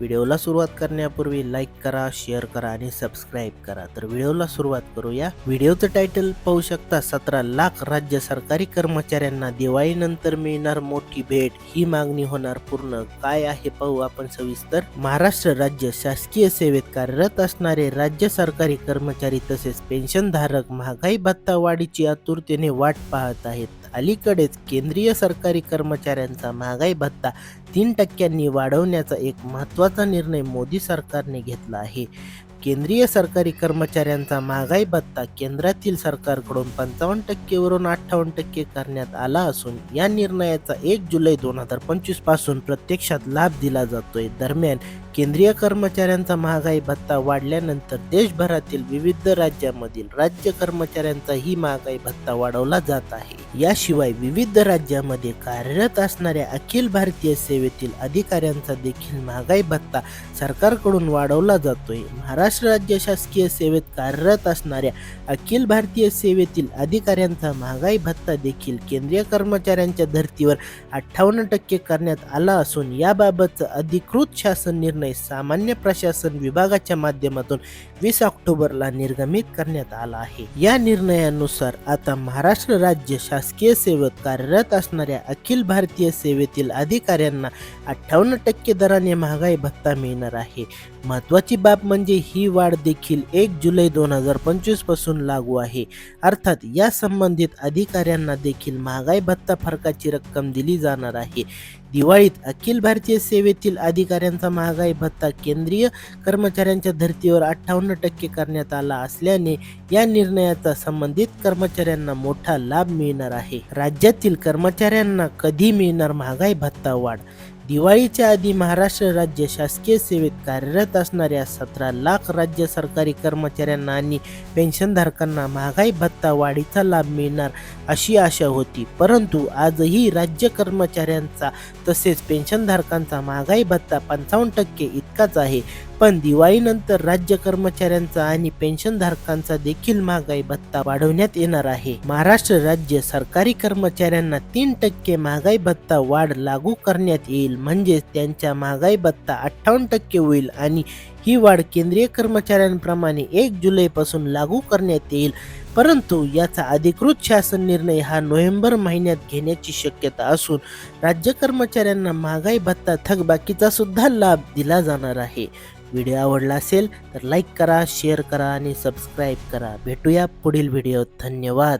व्हिडिओला सुरुवात करण्यापूर्वी लाईक करा शेअर करा आणि सबस्क्राईब करा. तर व्हिडिओला सुरुवात करूया. व्हिडिओचं टायटल पाहू शकता सतरा लाख राज्य सरकारी कर्मचाऱ्यांना दिवाळीनंतर मिळणार मोठी भेट. ही मागणी होणार पूर्ण. काय आहे पाहू आपण सविस्तर. महाराष्ट्र राज्य शासकीय सेवेत कार्यरत असणारे राज्य सरकारी कर्मचारी तसेच पेन्शनधारक महागाई भत्ता वाढीची आतुरतेने वाट पाहत आहेत. अलीकडेच केंद्रीय सरकारी कर्मचाऱ्यांचा महागाई भत्ता तीन टक्क्यांनी वाढवण्याचा एक महत्त्वाचा निर्णय मोदी सरकारने घेतला आहे. केंद्रीय सरकारी कर्मचाऱ्यांचा महागाई भत्ता केंद्रातील सरकारकडून पंचावन्न टक्केवरून अठ्ठावन्न टक्के करण्यात आला असून या निर्णयाचा एक जुलै दोन हजार पंचवीसपासून प्रत्यक्षात लाभ दिला जातोय. दरम्यान केंद्रीय कर्मचाऱ्यांचा महागाई भत्ता वाढल्यानंतर देशभरातील विविध राज्यामधील राज्य कर्मचाऱ्यांचा ही महागाई भत्ता वाढवला जात आहे. याशिवाय विविध राज्यामध्ये कार्यरत असणाऱ्या अखिल भारतीय सेवेतील अधिकाऱ्यांचा देखील महागाई भत्ता सरकारकडून वाढवला जातोय. महाराष्ट्र राज्य शासकीय सेवेत कार्यरत असणाऱ्या अखिल भारतीय सेवेतील अधिकाऱ्यांचा महागाई भत्ता देखील केंद्रीय कर्मचाऱ्यांच्या धर्तीवर अठ्ठावन्न टक्के करण्यात आला असून याबाबतचा अधिकृत शासन निर्णय सामान्य प्रशासन विभागाच्या माध्यमातून वीस ऑक्टोबरला निर्गमित करण्यात आला आहे. या निर्णयानुसार आता महाराष्ट्र राज्य शासकीय सेवेत कार्यरत असणाऱ्या अखिल भारतीय सेवेतील अधिकाऱ्यांना अठ्ठावन्न टक्के दराने महागाई भत्ता मिळणार आहे. महत्वाची बाब म्हणजे ही वाढ देखील एक जुलै दोन हजार पंचवीसपासून लागू आहे. अर्थात या संबंधित अधिकाऱ्यांना देखील महागाई भत्ता फरकाची रक्कम दिली जाणार आहे. दिवाळीत अखिल भारतीय सेवेतील अधिकाऱ्यांचा महागाई भत्ता केंद्रीय कर्मचाऱ्यांच्या धर्तीवर अठ्ठावन्न टक्के करण्यात आला असल्याने या निर्णयाचा संबंधित कर्मचाऱ्यांना मोठा लाभ मिळणार आहे. राज्यातील कर्मचाऱ्यांना कधी मिळणार महागाई भत्ता वाढ? दिवाळीच्या आधी महाराष्ट्र राज्य शासकीय सेवेत कार्यरत असणाऱ्या सतरा लाख राज्य सरकारी कर्मचाऱ्यांना आणि पेन्शनधारकांना महागाई भत्ता वाढीचा लाभ मिळणार अशी आशा होती. परंतु आजही राज्य कर्मचाऱ्यांचा तसेच पेन्शनधारकांचा महागाई भत्ता पंचावन्न टक्के इतकाच आहे. पण दिवाळीनंतर राज्य कर्मचाऱ्यांचा आणि पेन्शनधारकांचा देखील महागाई भत्ता वाढवण्यात येणार आहे. महाराष्ट्र राज्य सरकारी कर्मचाऱ्यांना तीन टक्के महागाई भत्ता वाढ लागू करण्यात येईल. म्हणजेच त्यांच्या महागाई भत्ता अठ्ठावन्न टक्के होईल आणि ही वाढ केंद्रीय कर्मचाऱ्यांप्रमाणे एक जुलैपासून लागू करण्यात येईल. परंतु याचा अधिकृत शासन निर्णय हा नोव्हेंबर महिन्यात घेण्याची शक्यता असून राज्य कर्मचाऱ्यांना महागाई भत्ता थकबाकीचा सुद्धा लाभ दिला जाणार आहे. व्हिडिओ आवडला असेल तर लाईक करा शेअर करा आणि सबस्क्राईब करा. भेटूया पुढील व्हिडिओत. धन्यवाद.